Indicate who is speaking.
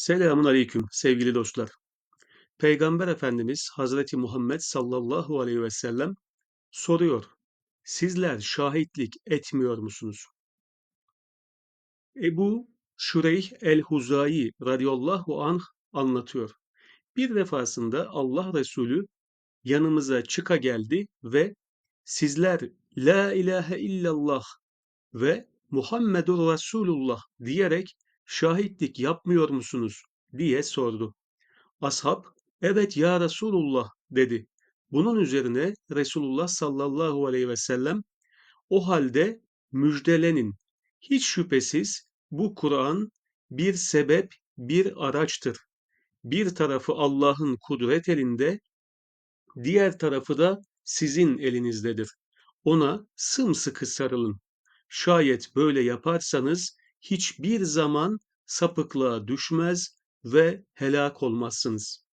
Speaker 1: Selamun aleyküm sevgili dostlar. Peygamber Efendimiz Hazreti Muhammed sallallahu aleyhi ve sellem soruyor. Sizler şahitlik etmiyor musunuz? Ebu Şureyh el-Huzayi radıyallahu anh anlatıyor. Bir defasında Allah Resulü yanımıza çıka geldi ve sizler La ilahe illallah ve Muhammedur Resulullah diyerek şahitlik yapmıyor musunuz diye sordu. Ashab, evet ya Resulullah dedi. Bunun üzerine Resulullah sallallahu aleyhi ve sellem o halde müjdelenin. Hiç şüphesiz bu Kur'an bir sebep, bir araçtır. Bir tarafı Allah'ın kudret elinde, diğer tarafı da sizin elinizdedir. Ona sımsıkı sarılın. Şayet böyle yaparsanız hiçbir zaman sapıklığa düşmez ve helak olmazsınız.